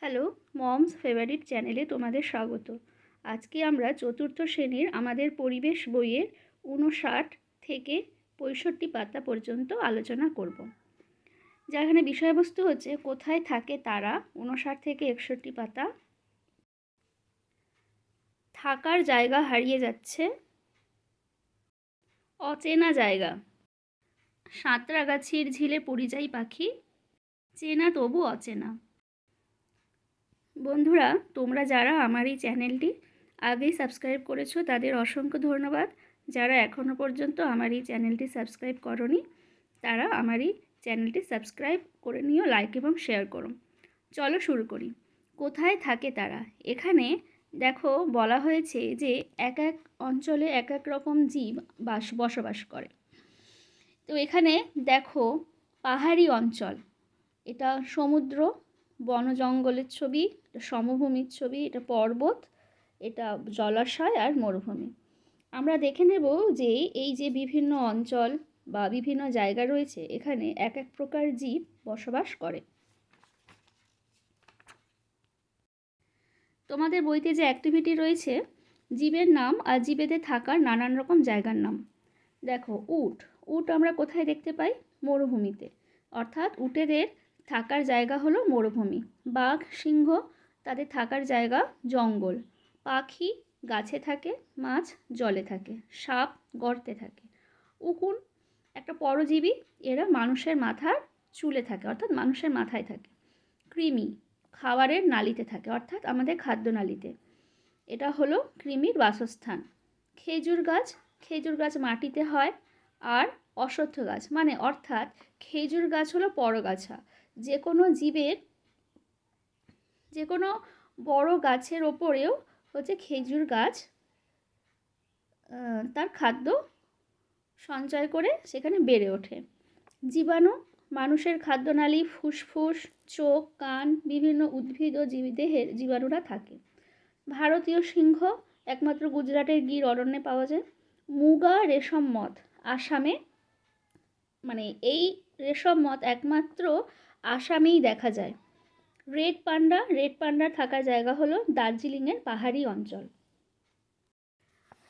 Hello, moms favourite চ্যানেলে তোমাদের স্বাগত। আজকে আমরা চতুর্থ শ্রেণির আমাদের পরিবেশ বইয়ের উনষাট থেকে পঁয়ষট্টি পাতা পর্যন্ত আলোচনা করব। যেখানে বিষয়বস্তু হচ্ছে, কোথায় থাকে তারা উনষাট থেকে একষট্টি পাতা। থাকার জায়গা হারিয়ে যাচ্ছে। অচেনা জায়গা। সাঁতরাগাছির ঝিলে পরিযায়ী পাখি। চেনা তবু অচেনা। বন্ধুরা, তোমরা যারা আমার এই চ্যানেলটি আগেই সাবস্ক্রাইব করেছ, তাদের অসংখ্য ধন্যবাদ। যারা এখনও পর্যন্ত আমার এই চ্যানেলটি সাবস্ক্রাইব করনি, তারা আমার এই চ্যানেলটি সাবস্ক্রাইব করে নিও, লাইক এবং শেয়ার করো। চলো শুরু করি। কোথায় থাকে তারা? এখানে দেখো বলা হয়েছে যে এক এক অঞ্চলে এক এক রকম জীব বাস, বসবাস করে। তো এখানে দেখো পাহাড়ি অঞ্চল। এটা সমুদ্র বন জঙ্গলের ছবি সমভূমির ছবি, এটা পর্বত, এটা জলাশয় আর মরুভূমি। আমরা দেখে নেব যে এই যে বিভিন্ন অঞ্চল বা বিভিন্ন জায়গা রয়েছে, এখানে এক এক প্রকার জীব বসবাস করে। তোমাদের বইতে যে অ্যাক্টিভিটি রয়েছে, জীবের নাম আর জীবেদের থাকার নানান রকম জায়গার নাম। দেখো, উট। উট আমরা কোথায় দেখতে পাই? মরুভূমিতে। অর্থাৎ উটেদের থাকার জায়গা হলো মরুভূমি। বাঘ, সিংহ তাদের থাকার জায়গা জঙ্গল। পাখি গাছে থাকে, মাছ জলে থাকে, সাপ গর্তে থাকে। উকুন একটা পরজীবী, এরা মানুষের মাথার চুলে থাকে, অর্থাৎ মানুষের মাথায় থাকে। কৃমি খাবারের নালিতে থাকে, অর্থাৎ আমাদের খাদ্য নালিতে। এটা হলো কৃমির বাসস্থান। খেজুর গাছ খেজুর গাছ মাটিতে হয় আর অশ্বত্থ গাছ। মানে অর্থাৎ খেজুর গাছ হলো পরগাছা। যে কোনো জীবের যে কোনো বড় গাছের ওপরেও হচ্ছে খেজুর গাছ তার খাদ্য সঞ্চয় করে সেখানে বেড়ে ওঠে। জীবাণু, মানুষের খাদ্যনালী, ফুসফুস, চোখ, কান, বিভিন্ন উদ্ভিদ ও জীবদেহের জীবাণুরা থাকে। ভারতীয় সিংহ, একমাত্র গুজরাটের গির অরণ্যে পাওয়া যায়। মুগা রেশম মদ, আসামে মানে এই রেশম মদ একমাত্র আসামেই দেখা যায়। রেড পান্ডা, রেড পান্ডার থাকার জায়গা হলো দার্জিলিংয়ের পাহাড়ি অঞ্চল।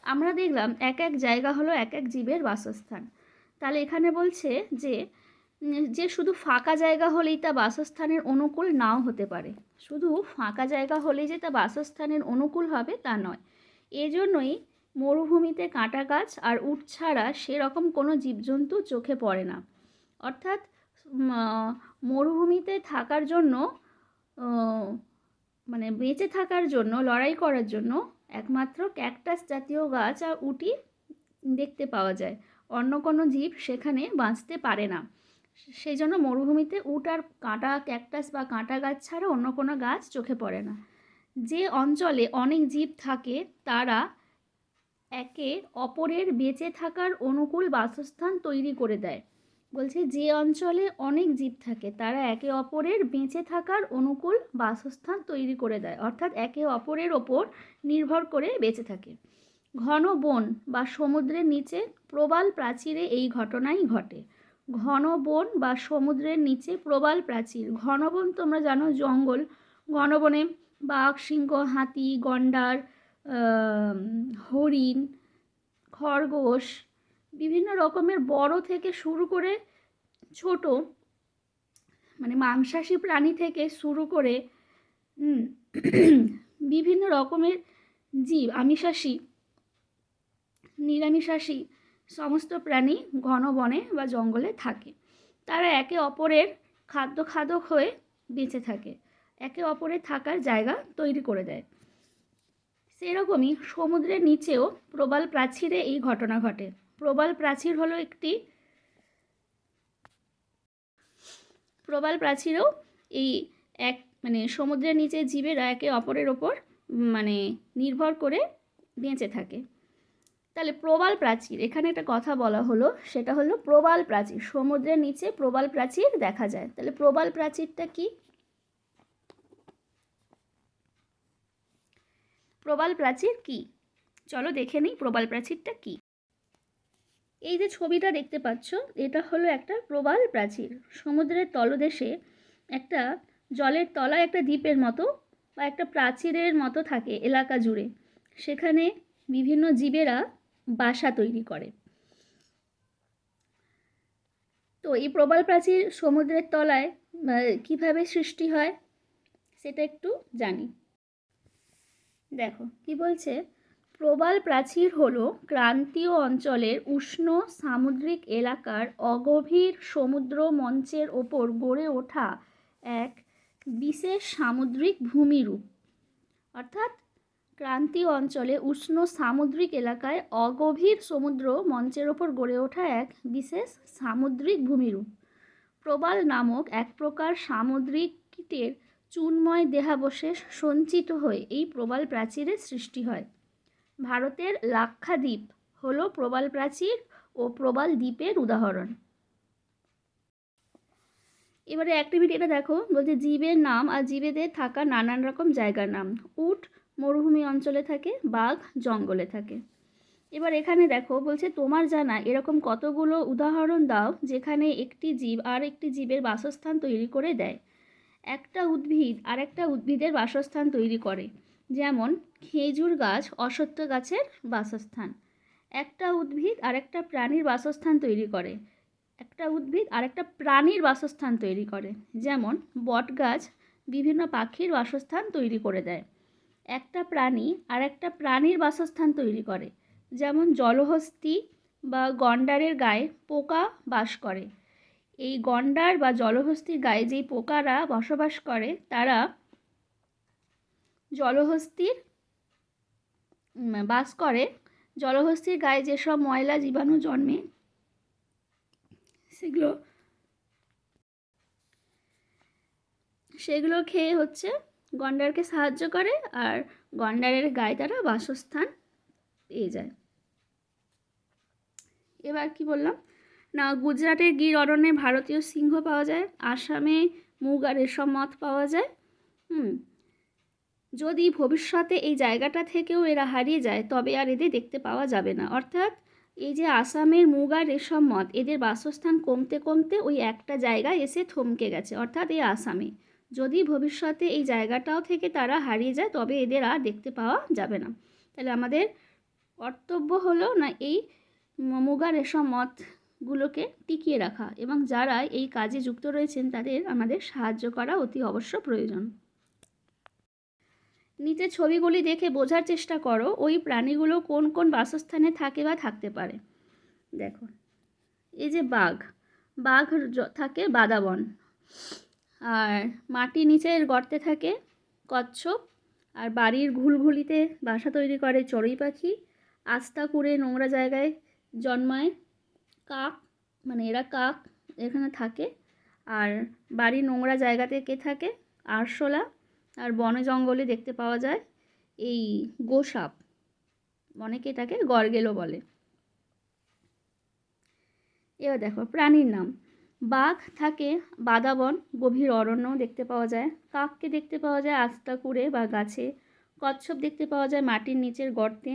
আমরা দেখলাম এক এক জায়গা হলো এক এক জীবের বাসস্থান। তাহলে এখানে বলছে যে যে শুধু ফাঁকা জায়গা হলেই তা বাসস্থানের অনুকূল নাও হতে পারে। শুধু ফাঁকা জায়গা হলেই যে তা বাসস্থানের অনুকূল হবে তা নয়। এজন্যই মরুভূমিতে কাঁটা গাছ আর উট ছাড়া সেরকম কোনো জীবজন্তু চোখে পড়ে না। অর্থাৎ মরুভূমিতে থাকার জন্য মানে বেঁচে থাকার জন্য, লড়াই করার জন্য একমাত্র ক্যাকটাস জাতীয় গাছ আর উটি দেখতে পাওয়া যায়। অন্য কোনো জীব সেখানে বাঁচতে পারে না। সেই জন্য মরুভূমিতে উট আর কাঁটা ক্যাকটাস বা কাঁটা গাছ ছাড়া অন্য কোনো গাছ চোখে পড়ে না। যে অঞ্চলে অনেক জীব থাকে, তারা একে অপরের বেঁচে থাকার অনুকূল বাসস্থান তৈরি করে দেয়। বলছে, যে অঞ্চলে অনেক জীব থাকে, তারা একে অপরের বেঁচে থাকার অনুকূল বাসস্থান তৈরি করে দেয়, অর্থাৎ একে অপরের ওপর নির্ভর করে বেঁচে থাকে। ঘন বন বা সমুদ্রের নিচে প্রবাল প্রাচীরে এই ঘটনাই ঘটে। ঘন বন বা সমুদ্রের নিচে প্রবাল প্রাচীর। ঘন বন তোমরা জানো, জঙ্গল। ঘনবনে বাঘ, সিংহ, হাতি, গন্ডার হরিণ, খরগোশ বিভিন্ন রকমের বড় থেকে শুরু করে ছোট মানে মাংসাশী প্রাণী থেকে শুরু করে বিভিন্ন রকমের জীব, আমিষাশী, নিরামিষাশী সমস্ত প্রাণী ঘন বনে বা জঙ্গলে থাকে। তারা একে অপরের খাদ্য খাদক হয়ে বেঁচে থাকে, একে অপরের থাকার জায়গা তৈরি করে দেয়। সেরকমই সমুদ্রের নিচেও প্রবাল প্রাচীরে এই ঘটনা ঘটে। প্রবাল প্রাচীর হলো একটি প্রবাল প্রাচীরও এই এক মানে সমুদ্রের নিচে জীবেরা একে অপরের ওপর মানে নির্ভর করে বেঁচে থাকে। তাহলে প্রবাল প্রাচীর, এখানে একটা কথা বলা হলো, সেটা হলো প্রবাল প্রাচীর, সমুদ্রের নিচে প্রবাল প্রাচীর দেখা যায়। তাহলে প্রবাল প্রাচীরটা কি? প্রবাল প্রাচীর কি? চলো দেখে নিই প্রবাল প্রাচীরটা কি। এই যে ছবিটা দেখতে পাচ্ছ, এটা হলো একটা প্রবাল প্রাচীর। সমুদ্রের তলদেশে একটা জলের তলায় একটা দ্বীপের মতো বা একটা প্রাচীরের মতো থাকে এলাকা জুড়ে। সেখানে বিভিন্ন জীবেরা বাসা তৈরি করে। তো এই প্রবাল প্রাচীর সমুদ্রের তলায় কীভাবে সৃষ্টি হয়, সেটা একটু জানি। দেখো, কি বলছে? প্রবাল প্রাচীর হল ক্রান্তীয় অঞ্চলের উষ্ণ সামুদ্রিক এলাকার অগভীর সমুদ্র মঞ্চের ওপর গড়ে ওঠা এক বিশেষ সামুদ্রিক ভূমিরূপ। অর্থাৎ ক্রান্তীয় অঞ্চলে উষ্ণ সামুদ্রিক এলাকায় অগভীর সমুদ্র মঞ্চের ওপর গড়ে ওঠা এক বিশেষ সামুদ্রিক ভূমিরূপ। প্রবাল নামক এক প্রকার সামুদ্রিক কীটের চুনময় দেহাবশেষ সঞ্চিত হয়ে এই প্রবাল প্রাচীরের সৃষ্টি হয়। ভারতের লাক্ষাদ্বীপ হলো প্রবাল প্রাচীর ও প্রবাল দ্বীপের উদাহরণ। এবারে অ্যাক্টিভিটিটা দেখো, বলছে জীবের নাম আর জীবেদের থাকা নানান রকম জায়গার নাম। উট মরুভূমি অঞ্চলে থাকে, বাঘ জঙ্গলে থাকে। এবার এখানে দেখো, বলছে তোমার জানা এরকম কতগুলো উদাহরণ দাও, যেখানে একটি জীব আর একটি জীবের বাসস্থান তৈরি করে দেয়। একটা উদ্ভিদ আর একটা উদ্ভিদের বাসস্থান তৈরি করে। যেমন খেজুর গাছ অসত্য গাছের বাসস্থান। একটা উদ্ভিদ আর একটা প্রাণীর বাসস্থান তৈরি করে। একটা উদ্ভিদ আর একটা প্রাণীর বাসস্থান তৈরি করে। যেমন বট গাছ বিভিন্ন পাখির বাসস্থান তৈরি করে দেয়। একটা প্রাণী আর একটা প্রাণীর বাসস্থান তৈরি করে। যেমন, জলহস্তি বা গন্ডারের গায়ে পোকা বাস করে। এই গন্ডার বা জলহস্তির গায়ে যেই পোকারা বসবাস করে, তারা জলহস্তির বাস করে। জলহস্তির গায়ে যেসব ময়লা জীবাণু জন্মে, সেগুলো সেগুলো খেয়ে হচ্ছে গন্ডারকে সাহায্য করে আর গন্ডারের গায়ে তারা বাসস্থান পেয়ে যায়। এবার কি বললাম? না, গুজরাটের গির অরণ্যে ভারতীয় সিংহ পাওয়া যায়, আসামে মুগ আর রেশম মথ পাওয়া যায়। হুম যদি ভবিষ্যতে এই জায়গাটা থেকেও এরা হারিয়ে যায়, তবে আর এদের দেখতে পাওয়া যাবে না। অর্থাৎ এই যে আসামের মুগা রেশম মথ এদের বাসস্থান কমতে কমতে ওই একটা জায়গায় এসে থমকে গেছে, অর্থাৎ এই আসামে। যদি ভবিষ্যতে এই জায়গাটাও থেকে তারা হারিয়ে যায়, তবে এদের আর দেখতে পাওয়া যাবে না। তাহলে আমাদের কর্তব্য হলো না এই মুগা রেশম মথগুলোকে টিকিয়ে রাখা এবং যারা এই কাজে যুক্ত রয়েছেন, তাদের আমাদের সাহায্য করা অতি অবশ্য প্রয়োজন। নিচে ছবিগুলি দেখে বোঝার চেষ্টা করো, ওই প্রাণীগুলো কোন কোন বাসস্থানে থাকে বা থাকতে পারে। দেখো, এই যে বাঘ বাঘ থাকে বাদাবন। আর মাটি নিচের গর্তে থাকে কচ্ছপ। আর বাড়ির ঘুলঘুলিতে বাসা তৈরি করে চড়ুই পাখি। আস্তা কুড়ে নোংরা জায়গায় জন্মায় কাক মানে এরা কাক এখানে থাকে। আর বাড়ির নোংরা জায়গাতে কে থাকে? আরশোলা। আর বনে জঙ্গলে দেখতে পাওয়া যায় এই গোসাপ। অনেকে এটাকে গরগেলো বলে। এবার দেখো, প্রাণীর নাম। বাঘ থাকে বাদাবন, গভীর অরণ্য দেখতে পাওয়া যায়। কাককে দেখতে পাওয়া যায় আস্তা কুড়ে বা গাছে। কচ্ছপ দেখতে পাওয়া যায় মাটির নিচের গর্তে।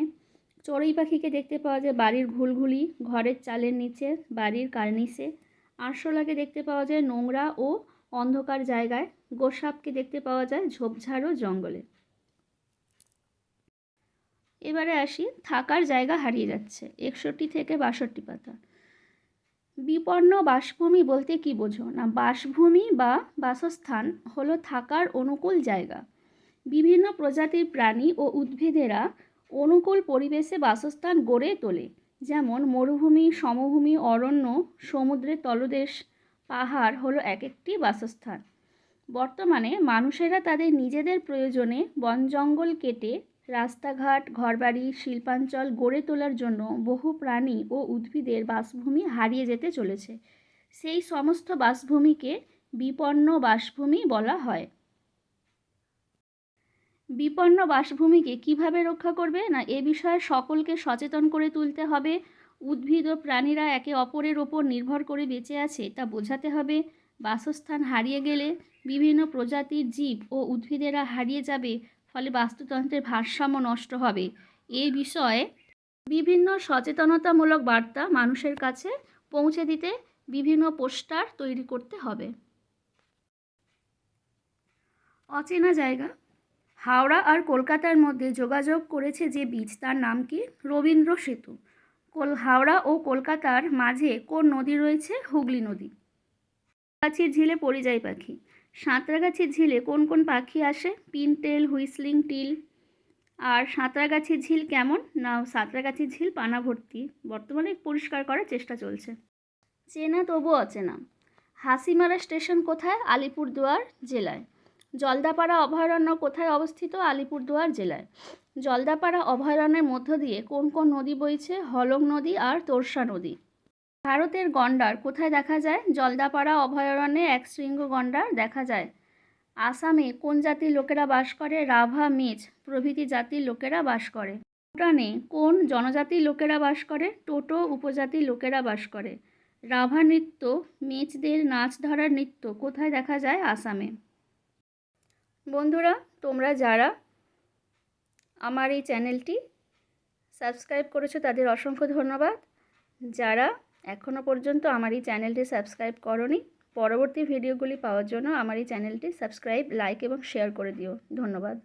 চড়ুই পাখিকে দেখতে পাওয়া যায় বাড়ির ঘুলঘুলি, ঘরের চালের নিচে, বাড়ির কার্নিসে। আরশোলাকে দেখতে পাওয়া যায় নোংরা ও অন্ধকার জায়গায় গোসাপকে দেখতে পাওয়া যায় ঝোপঝাড় ও জঙ্গলে। এবারে আসি, থাকার জায়গা হারিয়ে যাচ্ছে, একষট্টি থেকে বাষট্টি পাতা। বিপন্ন বাসভূমি বলতে কি বোঝো? না, বাসভূমি বা বাসস্থান হলো থাকার অনুকূল জায়গা। বিভিন্ন প্রজাতির প্রাণী ও উদ্ভিদেরা অনুকূল পরিবেশে বাসস্থান গড়ে তোলে। যেমন, মরুভূমি, সমভূমি, অরণ্য, সমুদ্রের তলদেশ পাহাড় হলো এক একটি বাসস্থান। বর্তমানে মানুষেরা তাদের নিজেদের প্রয়োজনে বন জঙ্গল কেটে রাস্তাঘাট, ঘরবাড়ি, শিল্পাঞ্চল গড়ে তোলার জন্য বহু প্রাণী ও উদ্ভিদের বাসভূমি হারিয়ে যেতে চলেছে। সেই সমস্ত বাসভূমিকে বিপন্ন বাসভূমি বলা হয়। বিপন্ন বাসভূমিকে কীভাবে রক্ষা করবে না এ বিষয়ে সকলকে সচেতন করে তুলতে হবে। উদ্ভিদ ও প্রাণীরা একে অপরের ওপর নির্ভর করে বেঁচে আছে, তা বোঝাতে হবে। বাসস্থান হারিয়ে গেলে বিভিন্ন প্রজাতির জীব ও উদ্ভিদেরা হারিয়ে যাবে, ফলে বাস্তুতন্ত্রের ভারসাম্য নষ্ট হবে। এই বিষয়ে বিভিন্ন সচেতনতামূলক বার্তা মানুষের কাছে পৌঁছে দিতে বিভিন্ন পোস্টার তৈরি করতে হবে। অচেনা জায়গা। হাওড়া আর কলকাতার মধ্যে যোগাযোগ করেছে যে বীজ, তার নাম কি? রবীন্দ্র সেতু। কল, হাওড়া ও কলকাতার মাঝে কোন নদী রয়েছে? হুগলি নদী। গাছির ঝিলে পরিযায়ী পাখি। সাঁতরাগাছির ঝিলে কোন কোন পাখি আসে? Pintail whistling, teal. আর সাঁতরাগাছির ঝিল কেমন? না সাঁতরাগাছির ঝিল পানা ভর্তি। বর্তমানে পরিষ্কার করার চেষ্টা চলছে। চেনা তবু অচেনা। হাসিমারা স্টেশন কোথায়? আলিপুরদুয়ার জেলায়। জলদাপাড়া অভয়ারণ্য কোথায় অবস্থিত? আলিপুরদুয়ার জেলায়। জলদাপাড়া অভয়ারণ্যের মধ্য দিয়ে কোন কোন নদী বইছে? হলং নদী আর তোরসা নদী। ভারতের গন্ডার কোথায় দেখা যায়? জলদাপাড়া অভয়ারণ্যে এক শৃঙ্গ গন্ডার দেখা যায়। আসামে কোন জাতির লোকেরা বাস করে? রাভা মেচ প্রভৃতি জাতির লোকেরা বাস করে। ভুটানে কোন জনজাতির লোকেরা বাস করে? টোটো উপজাতির লোকেরা বাস করে। রাভা নৃত্য মেচদের নাচ ধরার নৃত্য কোথায় দেখা যায়? আসামে। বন্ধুরা, তোমরা যারা আমার এই চ্যানেলটি সাবস্ক্রাইব করেছ, তাদের অসংখ্য ধন্যবাদ। যারা এখনও পর্যন্ত আমার এই চ্যানেলটি সাবস্ক্রাইব করনি, পরবর্তী ভিডিওগুলি পাওয়ার জন্য আমার এই চ্যানেলটি সাবস্ক্রাইব, লাইক এবং শেয়ার করে দিও। ধন্যবাদ।